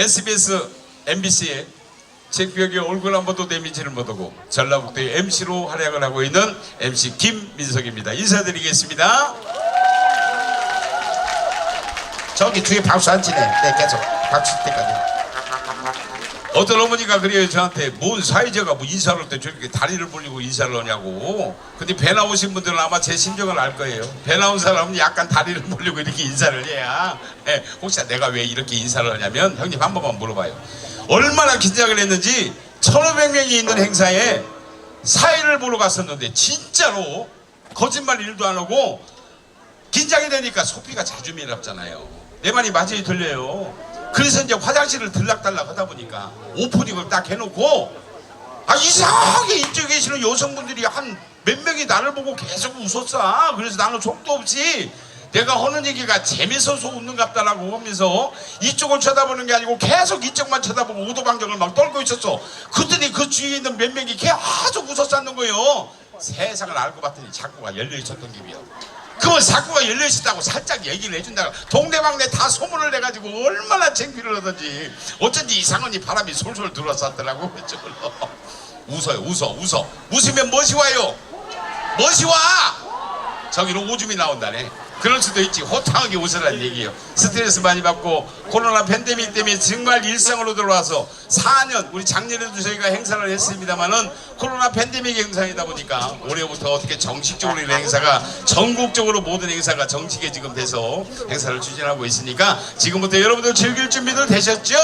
SBS, MBC에 제 기억에 얼굴 한 번도 데미지를 못 하고 전라북도의 MC로 활약을 하고 있는 MC 김민석입니다. 인사드리겠습니다. 저기 뒤에 박수 안 치네. 네, 계속 박수 칠 때까지. 어떤 어머니가 그래요 저한테 뭔 사회자가 뭐 인사를 할 때 저렇게 다리를 벌리고 인사를 하냐고 근데 배 나오신 분들은 아마 제 심정을 알 거예요 배 나온 사람은 약간 다리를 벌리고 이렇게 인사를 해야 예, 혹시 내가 왜 이렇게 인사를 하냐면 형님 한 번만 물어봐요 얼마나 긴장을 했는지 1500명이 있는 행사에 사회를 보러 갔었는데 진짜로 거짓말 일도 안 하고 긴장이 되니까 소피가 자주 미랍잖아요. 내 말이 맞아요, 들려요. 그래서 이제 화장실을 들락달락 하다 보니까 오프닝을 딱 해놓고 아 이상하게 이쪽에 계시는 여성분들이 한 몇 명이 나를 보고 계속 웃었어. 그래서 나는 속도 없이 내가 하는 얘기가 재밌어서 웃는 갑다라고 하면서 이쪽을 쳐다보는 게 아니고 계속 이쪽만 쳐다보고 오도방정을 막 떨고 있었어. 그랬더니 그 주위에 있는 몇 명이 계속 웃었었는 거예요. 세상을 알고 봤더니 자꾸가 열려 있었던 기이야 그건 사고가 열려 있었다고 살짝 얘기를 해준다고. 동네방네 다 소문을 내가지고 얼마나 창피를 하던지. 어쩐지 이상하니 바람이 솔솔 들어왔었더라고 그쪽으로. 웃어요 웃어 웃어. 웃으면 멋이 와요? 멋이 와? 저기로 오줌이 나온다네 그럴 수도 있지 호탕하게 웃으라는 얘기예요 스트레스 많이 받고 코로나 팬데믹 때문에 정말 일상으로 들어와서 4년 우리 작년에도 저희가 행사를 했습니다만은 코로나 팬데믹 행사이다 보니까 올해부터 어떻게 정식적으로 이 행사가 전국적으로 모든 행사가 정식에 지금 돼서 행사를 추진하고 있으니까 지금부터 여러분들 즐길 준비들 되셨죠?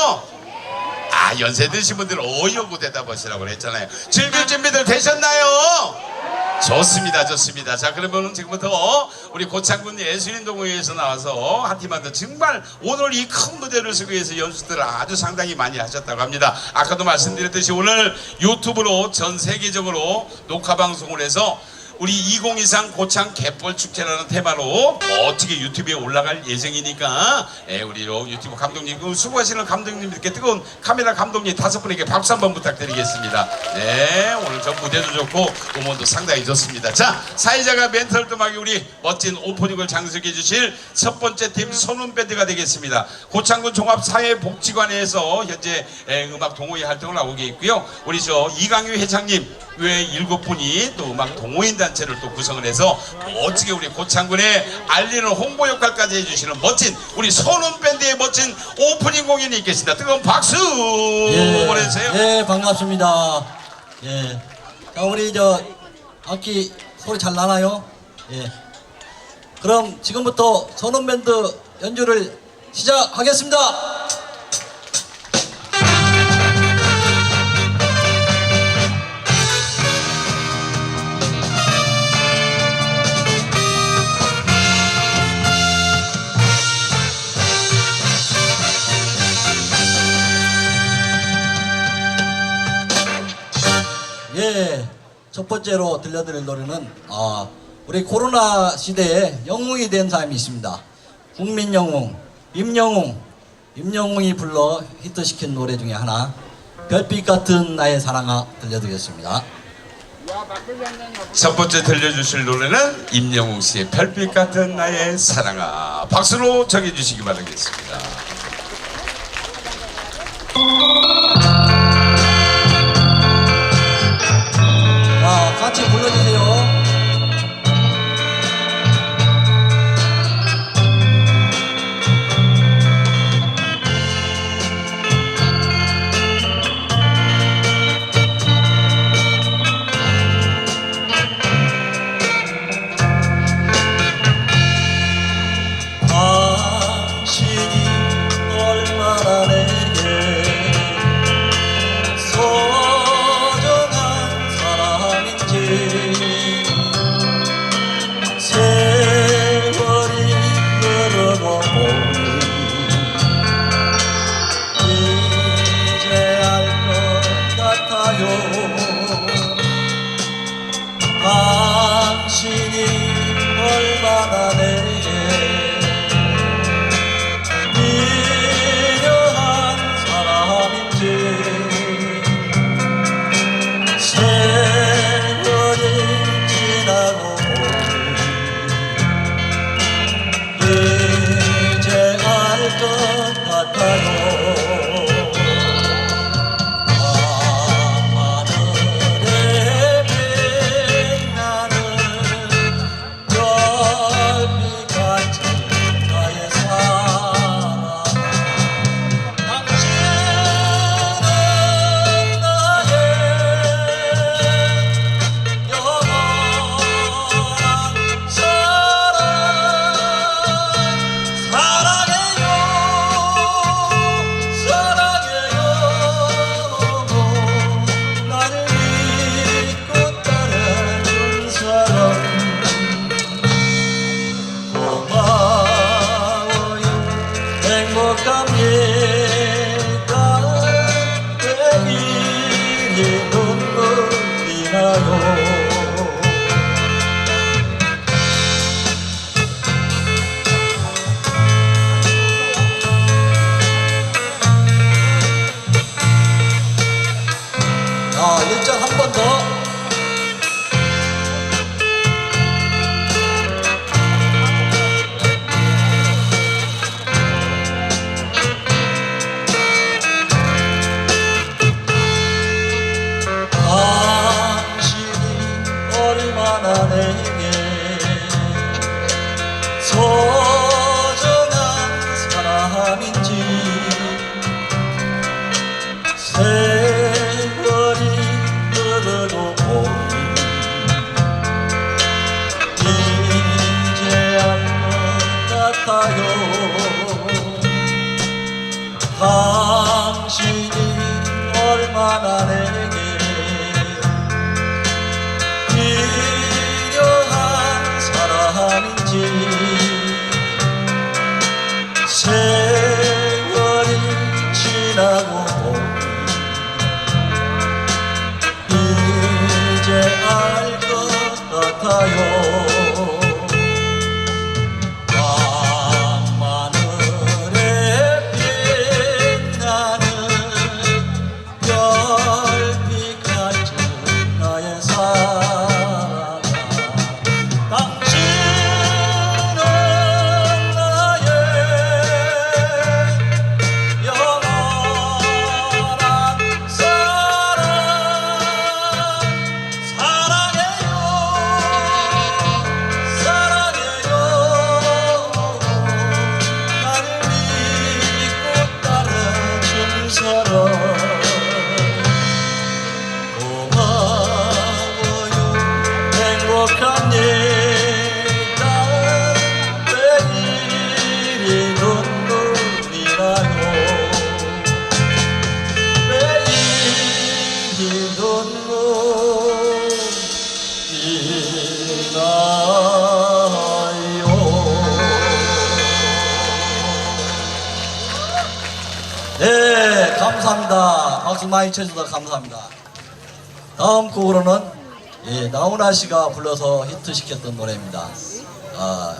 아 연세 드신 분들 어이없고 대답하시라고 그랬잖아요 즐길 준비들 되셨나요? 좋습니다, 좋습니다. 자, 그러면 지금부터 우리 고창군 예술인 동호회에서 나와서 한 팀한테 정말 오늘 이 큰 무대를 쓰기 위해서 연습들을 아주 상당히 많이 하셨다고 합니다. 아까도 말씀드렸듯이 오늘 유튜브로 전 세계적으로 녹화 방송을 해서 우리 2023 고창 갯벌 축제라는 테마로 어떻게 유튜브에 올라갈 예정이니까 예, 우리 요 유튜브 감독님 그 수고하시는 감독님들께 뜨거운 카메라 감독님 다섯 분에게 박수 한번 부탁드리겠습니다. 네 오늘 저 무대도 좋고 음원도 상당히 좋습니다. 자 사회자가 멘트를 뜸하게 우리 멋진 오프닝을 장식해 주실 첫 번째 팀 손운 밴드가 되겠습니다. 고창군 종합사회복지관에서 현재 예, 음악 동호회 활동을 하고 있고요. 우리 저 이강유 회장님 외 일곱 분이 또 음악 동호인 단 체를 또 구성을 해서 멋지게 우리 고창군에 알리는 홍보 역할까지 해주시는 멋진 우리 손은 밴드의 멋진 오프닝 공연이 있겠습니다. 뜨거운 박수 보내주세요. 예, 반갑습니다. 예. 자, 우리 저 악기 소리 잘 나나요? 예. 그럼 지금부터 선원밴드 연주를 시작하겠습니다. 첫 번째로 들려드릴 노래는 아, 우리 코로나 시대에 영웅이 된 사람이 있습니다. 국민 영웅 임영웅, 임영웅이 불러 히트시킨 노래 중에 하나 별빛 같은 나의 사랑아 들려드리겠습니다. 첫 번째 들려주실 노래는 임영웅 씨의 별빛 같은 나의 사랑아 박수로 정해주시기 바라겠습니다. 자, 같이 쳐주셔서 감사합니다 다음 곡으로는 예, 나훈아 씨가 불러서 히트시켰던 노래입니다. 아,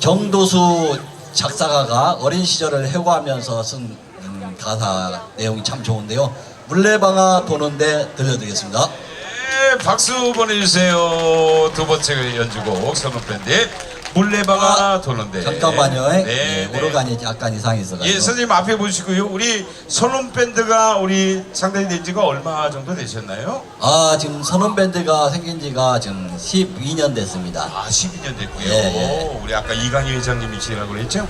정도수 작사가가 어린 시절을 회고하면서 쓴 음, 가사 내용이 참 좋은데요. 물레방아 도는데 들려드리겠습니다. 네, 박수 보내주세요. 두 번째 연주곡 선우밴드 물레방아 도는데. 잠깐만요. 네, 예, 네. 오르간이 약간 있어가지고. 예, 선생님 앞에 보시고요. 우리 선운 밴드가 우리 상당히 된 지가 얼마 정도 되셨나요? 아 지금 선원 밴드가 생긴 지가 지금 12년 됐습니다. 아, 12년 됐고요. 예, 예. 우리 아까 이강희 회장님이시라고 그랬죠?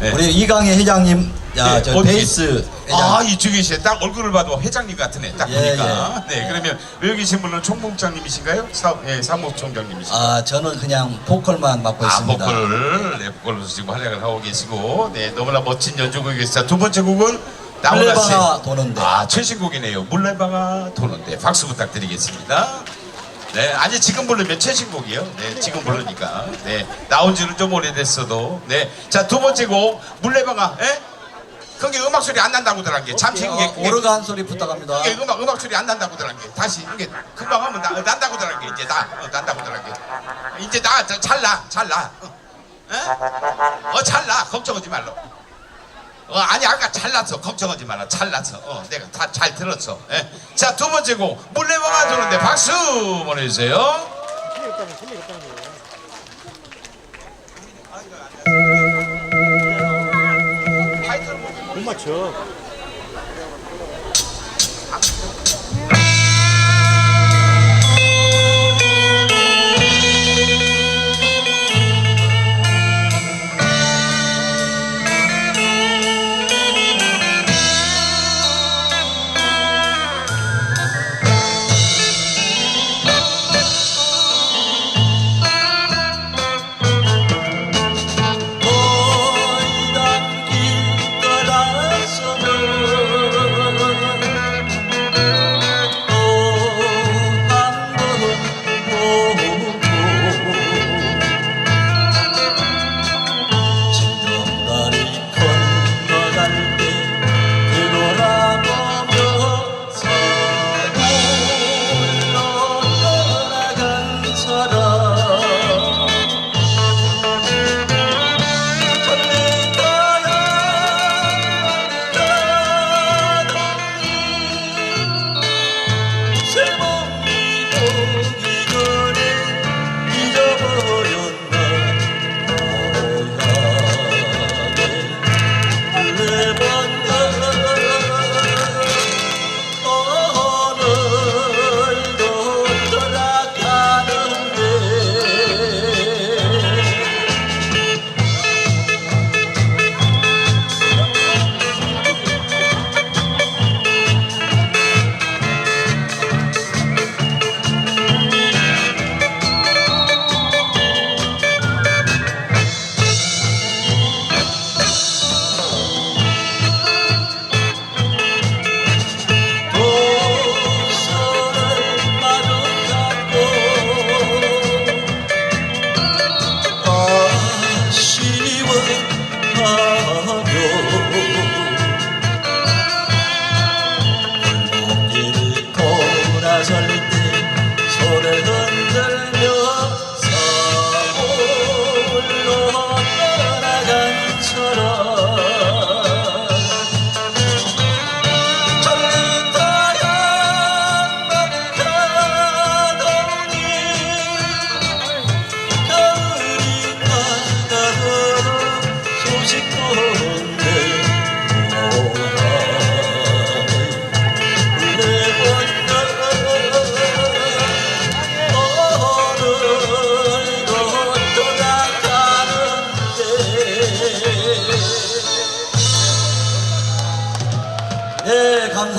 네. 우리 이강희 회장님, 야, 네, 저 어디- 베이스 회장. 아 이쪽에 계시네. 딱 얼굴을 봐도 회장님 같으네. 딱 예, 보니까. 네, 그러면 여기 계신 분은 총무장님이신가요? 사, 예, 사무총장님이신가요? 아 저는 그냥 보컬만 맡고 아, 있습니다. 보컬을 네, 보컬로서 지금 활약을 하고 계시고, 네, 너무나 멋진 연주곡이 계시다. 두 번째 곡은 나훈아 씨. 물레방아 도는데. 아, 최신곡이네요. 물레방아 도는데 박수 부탁드리겠습니다. 네, 아니 지금 부르면 최신곡이요. 네, 지금 부르니까. 네, 나온 지는 좀 오래됐어도. 네, 자 두 번째 곡 물레방아. 예? 거기 음악 소리 안 난다고 들은 게 잠시 어, 그게 그게- 오르간 소리 부탁합니다. 이게 음악 음악 소리 안 난다고 들은 게 다시 이게 금방 하면 나, 난다고 들은 게 이제 나 어, 난다고 들은 게 이제 나잘 나 잘 나 어? 어 잘 나 걱정하지 말라 어 아니 아까 잘났어 걱정하지 마라. 잘났어 어 내가 다 잘 들었어. 예. 자두 번째 곡. 물레방아 도는데 박수 보내주세요. 못 맞춰.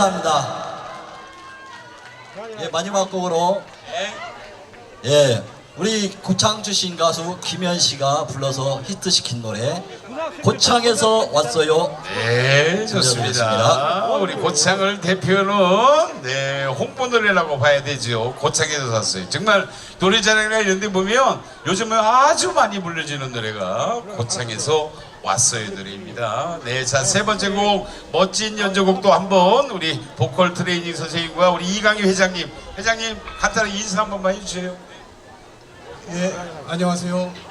감사합니다. 예, 마지막 곡으로 예, 우리 고창 출신 가수 김현 씨가 불러서 히트시킨 노래 고창에서 왔어요. 네, 좋습니다. 들려드리겠습니다. 우리 고창을 대표는 네, 홍보 노래라고 봐야 되죠. 고창에서 샀어요. 정말 노래 자랑이나 이런 데 보면 요즘에 아주 많이 불려지는 노래가 고창에서 왔어요 노래입니다. 네, 자 세 번째 곡 멋진 연주곡도 한번 우리 보컬 트레이닝 선생님과 우리 이강희 회장님, 회장님 간단하게 인사 한 번만 해주세요. 예, 안녕하세요.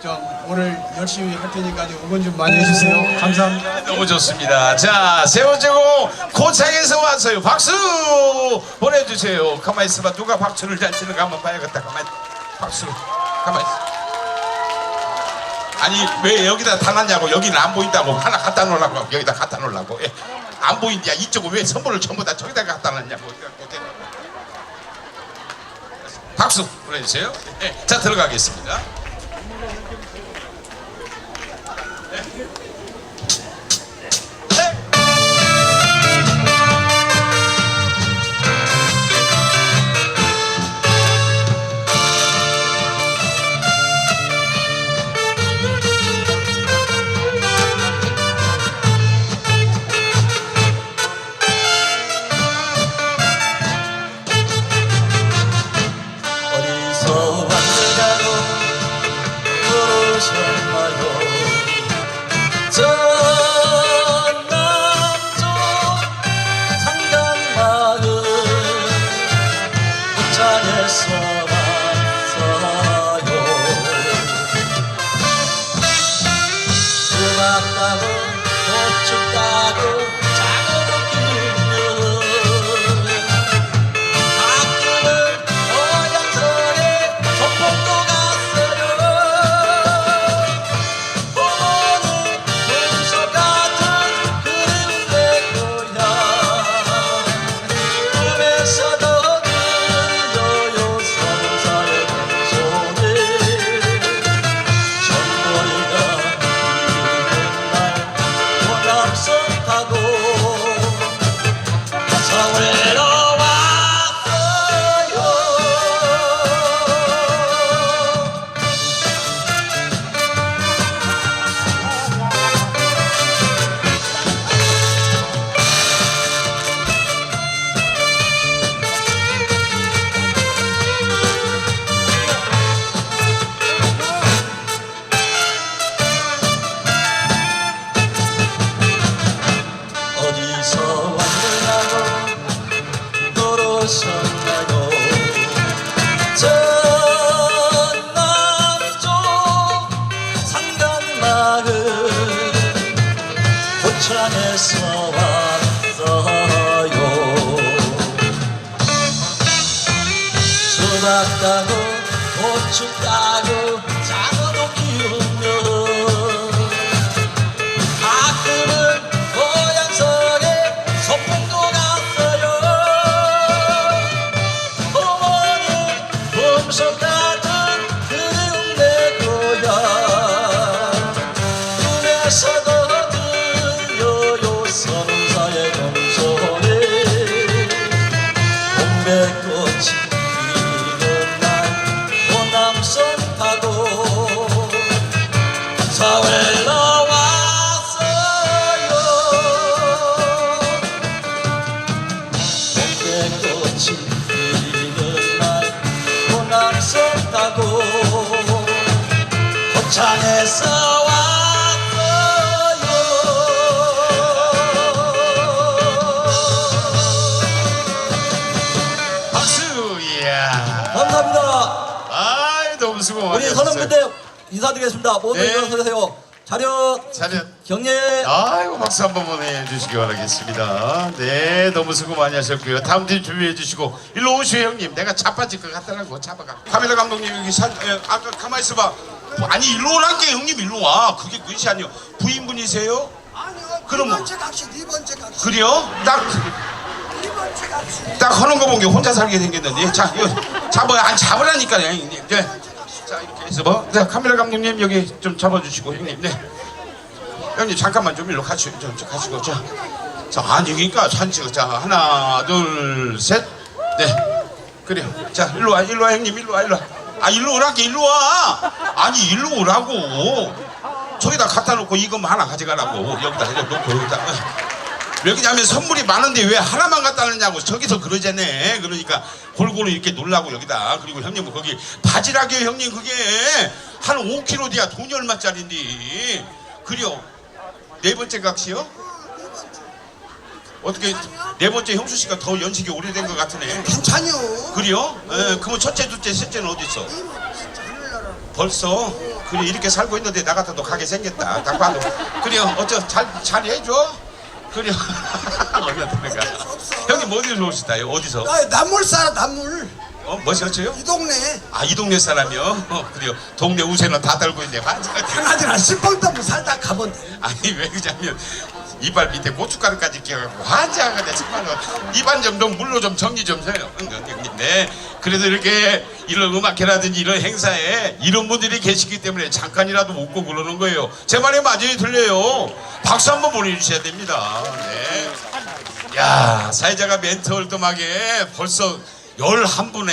좀 오늘 열심히 할 테니까 응원 좀 많이 해주세요. 감사합니다. 너무 좋습니다. 자, 세 번째 곡 고창에서 왔어요. 박수 보내주세요. 가만히 있어봐. 누가 박수를 잘 치는가 한번 봐야겠다. 가만히 박수. 가만히 있어. 아니 왜 여기다 다 놨냐고 여기는 안 보인다고 하나 갖다 놓으려고 여기다 갖다 놓으려고 예. 안 보인냐 이쪽은 왜 선물을 전부 다 저기다 갖다 놨냐고 박수 보내주세요 예. 자 들어가겠습니다 따고 장 고창에서 왔어요 박수 이야 감사합니다 아이 너무 수고 많이 우리 하셨어요 선원분들 인사드리겠습니다 모두 네. 일어서세요 차렷 경례 아이고 박수 한번 보내주시기 바라겠습니다. 네, 너무 수고 많이 하셨고요. 다음 팀 준비해 주시고 일로 오시오 형님. 내가 자빠질 것 같더라고 잡아가. 카메라 감독님 여기 사, 에, 아까 가만 있어봐. 아니 일로 오란 게 형님 일로 와. 그게 그것이 아니요. 부인분이세요? 아니요. 그럼 뭐? 두 번째 값이 네 번째 값이 그래요? 딱. 네 번째 값이 딱 하는 거 보면 혼자 살게 생겼는데 자 이거 잡아야 안 잡으라니까요 형님 네. 자 이렇게 해서 뭐 자, 카메라 감독님 여기 좀 잡아주시고 형님 네 형님 잠깐만 좀 일로 같이 좀, 좀 가시고 자 자, 아니, 그러니까 찍어. 자, 하나, 둘, 셋. 네. 그래요. 자, 일로 와, 일로 와, 형님, 일로 와, 일로 와. 아, 일로 오라게, 일로 와. 아니, 일로 오라고. 저기다 갖다 놓고 이거 하나 가져가라고. 여기다, 여기 놓고, 여기다. 왜 그러냐면 선물이 많은데 왜 하나만 갖다 놓냐고 저기서 그러잖아 그러니까 골고루 이렇게 놀라고 여기다 그리고 형님은 거기 바지락이요 형님 그게 한 5kg 돼야 돈이 얼마짜린데 그래요 네 번째 각시요? 어떻게 네 번째 형수 씨가 더 연식이 오래된 것 같으네 괜찮요. 그래요? 예, 그러면 첫째, 둘째, 셋째는 어디 있어? 벌써? 그래 이렇게 살고 있는데 나 같아도 가게 생겼다. 딱 봐도. 그래요. 어쩌 잘잘 해줘. 그래요. 어디가 형님 어디서 오시다요? 어디서? 나 남물 살아 남물. 어 뭐셨어요? 이 동네 아 이 동네 사람이요? 어, 그래요. 동네 우세는 다 달고 있네. 환장. 하나지나 십방도 살다 가면 돼. 아니 왜 그러냐면 이발 밑에 고춧가루까지 끼워갖고 환장하네 정말로 입안 좀 너무 물로 좀 정리 좀 해요. 응, 네. 그래도 이렇게 이런 음악회라든지 이런 행사에 이런 분들이 계시기 때문에 잠깐이라도 웃고 그러는 거예요. 제 말이 맞아요 들려요. 박수 한번 보내주셔야 됩니다. 네. 야 사회자가 멘트 얼끔하게 벌써 열한 분에